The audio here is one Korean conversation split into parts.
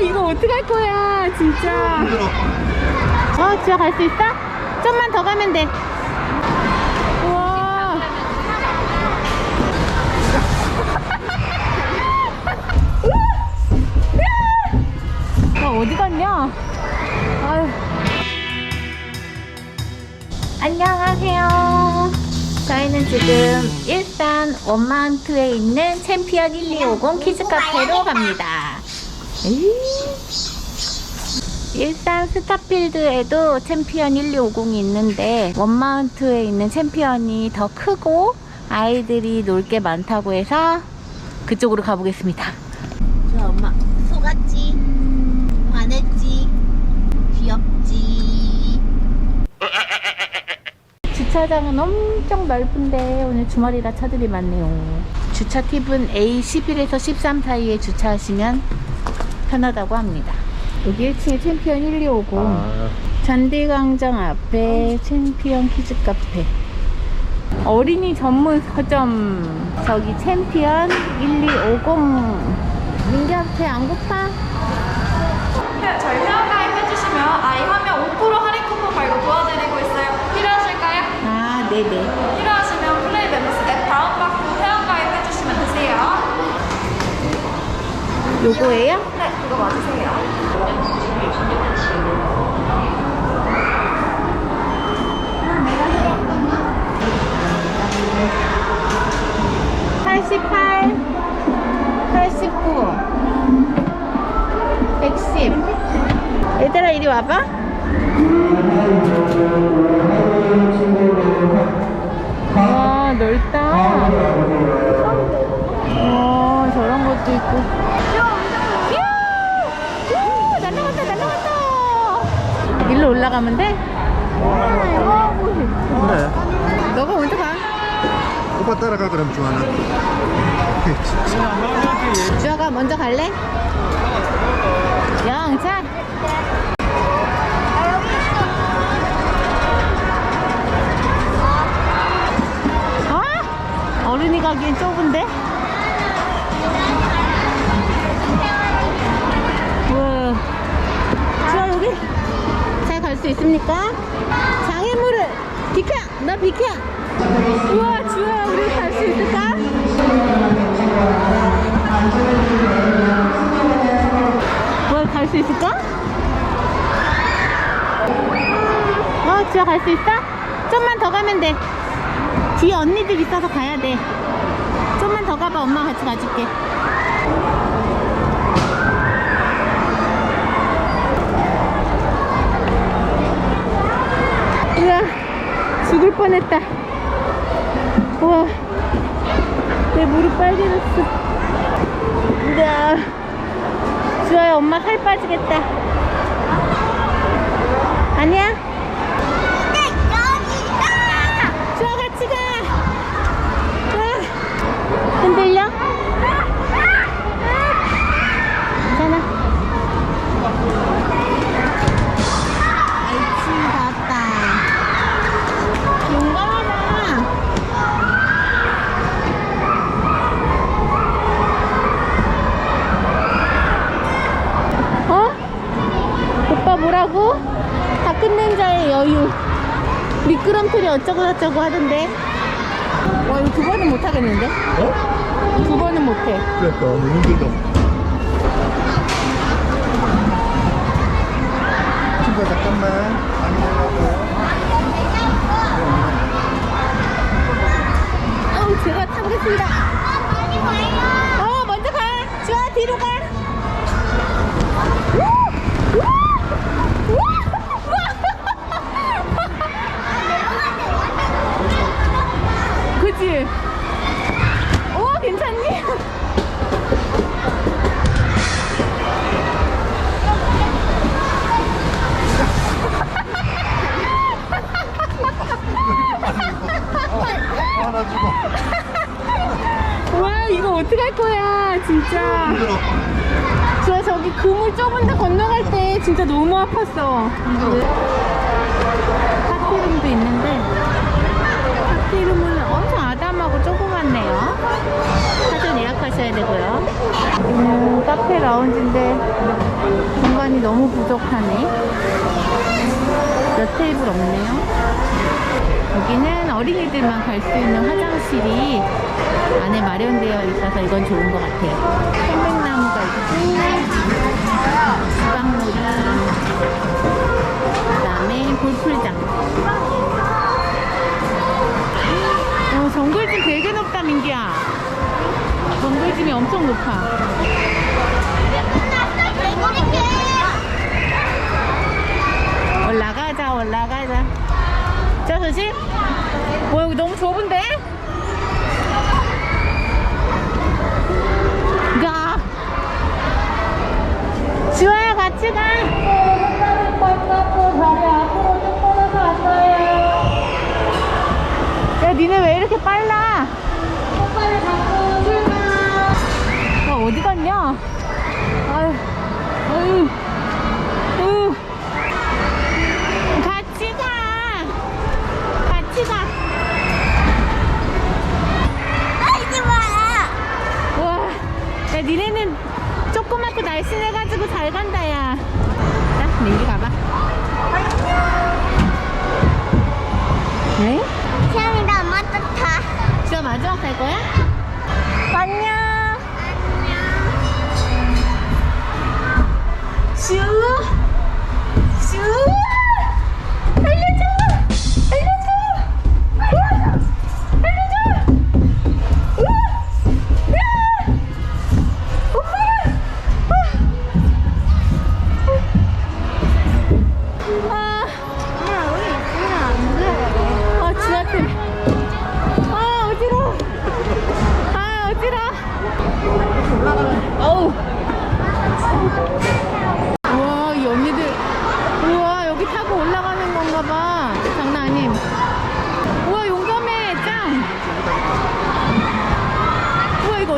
이거 어떡할 거야 진짜. 어 지아 갈 수 있어? 좀만 더 가면 돼. 우와. 아 어디 갔냐? 아유. 안녕하세요. 저희는 지금 일산 원마운트에 있는 챔피언 1250 키즈 카페로 갑니다 에이. 일산 스타필드에도 챔피언 1250이 있는데 원마운트에 있는 챔피언이 더 크고 아이들이 놀 게 많다고 해서 그쪽으로 가보겠습니다. 저 엄마 속았지? 화냈지? 귀엽지? 주차장은 엄청 넓은데 오늘 주말이라 차들이 많네요. 주차 팁은 A11에서 13 사이에 주차하시면 편하다고 합니다. 여기 1층에 챔피언 1250 아, 잔디광장 앞에 챔피언 키즈 카페 어린이 전문 서점 저기 챔피언 1250 민기야 배안 고파? 네, 저희 회원가입 해주시면 아이 화면 5% 할인 쿠폰 발급 도와드리고 있어요. 필요하실까요? 아 네네 필요하시면 플레이 멤버스 앱 다운받고 회원가입 해주시면 되세요. 요거예요? 네, 그거 맞으세요. 88 89 110 얘들아 이리 와봐. 와 넓다. 와 저런 것도 있고 야! 우! 날라간다 날라간다 일로 올라가면 돼? 그래. 너가 먼저 가 오빠 따라가 그럼 좋아하는. 주아가 먼저 갈래? 영차 어? 어른이 가기엔 좁은데? 있습니까? 장애물을 비켜! 너 비켜! 우와 주아 우리 갈 수 있을까? 뭘갈수 있을까? 어, 지아 갈 수 있어? 좀만 더 가면 돼. 뒤에 언니들 있어서 가야 돼. 좀만 더 가봐. 엄마 같이 가줄게. 우와, 죽을 뻔했다. 우와, 내 무릎 빨개졌어. 우와. 주아야 엄마 살 빠지겠다 아니야? 네, 여기 있다! 주아 같이 가 아, 흔들려? 괜찮아 아이치 봤다 용감하다 어? 오빠 뭐라고? 다 끝낸 자의 여유. 미끄럼틀이 어쩌고 저쩌고 하던데. 와, 이거 두 번은 못 하겠는데? 어? 두 번은 못 해. 그러니까 너무 힘들다. 친구야 잠깐만. 아우, 제가 타보겠습니다. 어, 먼저 가. 주아, 뒤로 가. 이거 어떡할 거야, 진짜. 힘들어. 저 저기 그물 좁은 데 건너갈 때 진짜 너무 아팠어. 파티룸도 있는데 파티룸은 엄청 아담하고 조그맣네요. 사전 예약하셔야 되고요. 음, 카페 라운지인데 사람이 너무 부족하네. 몇 테이블 없네요. 여기는 어린이들만 갈 수 있는 화장실이 안에 마련되어 있어서 이건 좋은 것 같아요. 편백나무가 있고, 주방놀이, 그 다음에 골프장. 어, 정글짐 되게 높다, 민기야. 정글짐이 엄청 높아. 올라가자, 올라가자. 자, 조심. 와, 여기 너무 좁은데? 야. 지호야, 같이 가. 야, 니네 왜 이렇게 빨라? 야, 어디 갔냐? 아유, 아유.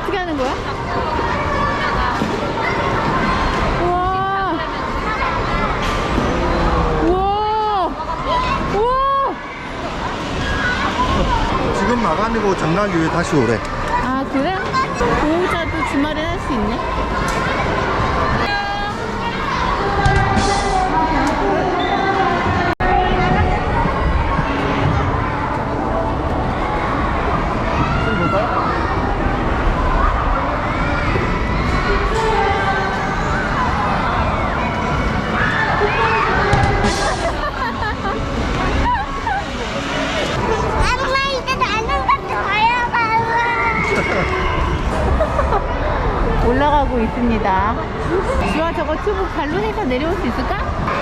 어떻게 하는 거야? 우와. 우와. 우와. 지금 나가니고 장난 뒤에 다시 오래. 아 그래? 보호자도 주말에 할 수 있네? 있습니다 주아 저거 튜브 발로해서 내려올 수 있을까?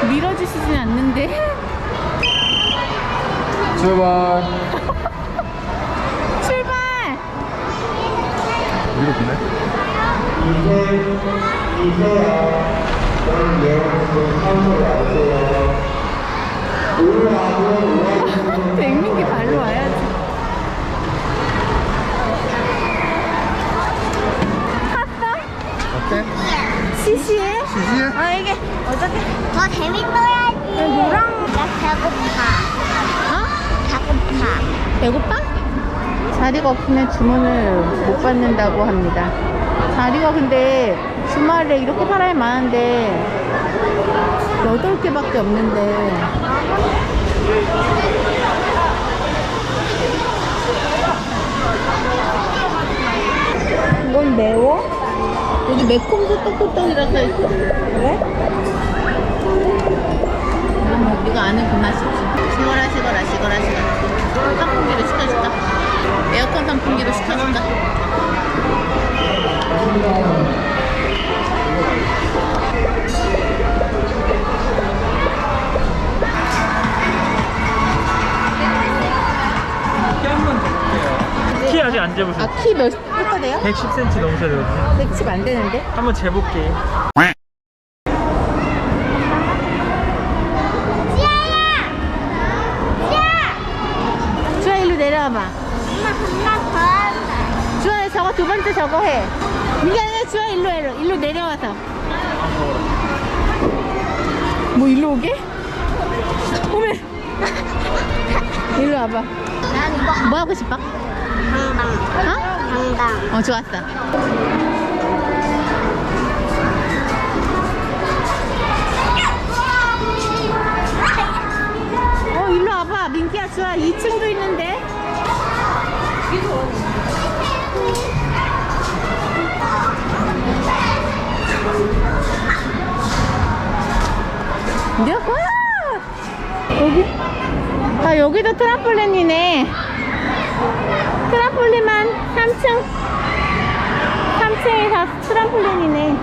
밀어주시진 않는데 출발. 출발! 이렇게. 백민기 발로 와야지 어때? 시시해? 시시해? 아 이게 어떻게 더 재밌어야지. 뭐랑? 나 배고파. 어? 배고파. 배고파? 자리가 없으면 주문을 못 받는다고 합니다. 자리가 근데 주말에 이렇게 사람이 많은데 8개밖에 없는데 이건 매워? 여기 매콤도 떡국떡이라 써있어 그래? 뭐 우리가 아는 그 맛이지 식어라 식어라 식어라 식어라 선풍기로 시켜줄까? 에어컨 선풍기로 시켜줄까? 안 재보셨어요? 아키 몇부터 돼요? 110cm 넘으셔야 되거든요. 110 안 되는데? 한번 재볼게요. 주아 일로 내려와봐 엄마 엄마 더. 주아 저거 두 번째 저거 해 이게 아니라 주아 일로 일로, 일로 내려와서 뭐 일로 오게? 오메 일로 와봐 난 이거 뭐 하고 싶어? 강당. 어? 강당. 어, 좋았어. 어, 일로 와봐. 민기야, 좋아. 2층도 있는데. 여기? 아, 여기도 트램폴린이네. 트램폴린만 3층. 3층에 다 트램폴린이네.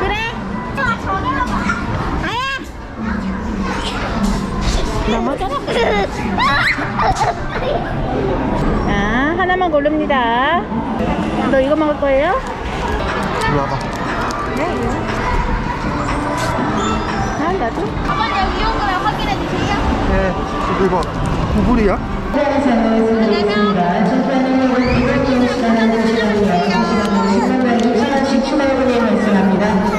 그래? 넘어져라. 자, 하나만 고릅니다. 너 이거 먹을 거예요? 이리 와봐. 아, 나도. 여기 온 거면 확인해 주세요. 네, 11번. 구불이야? 안녕하세요.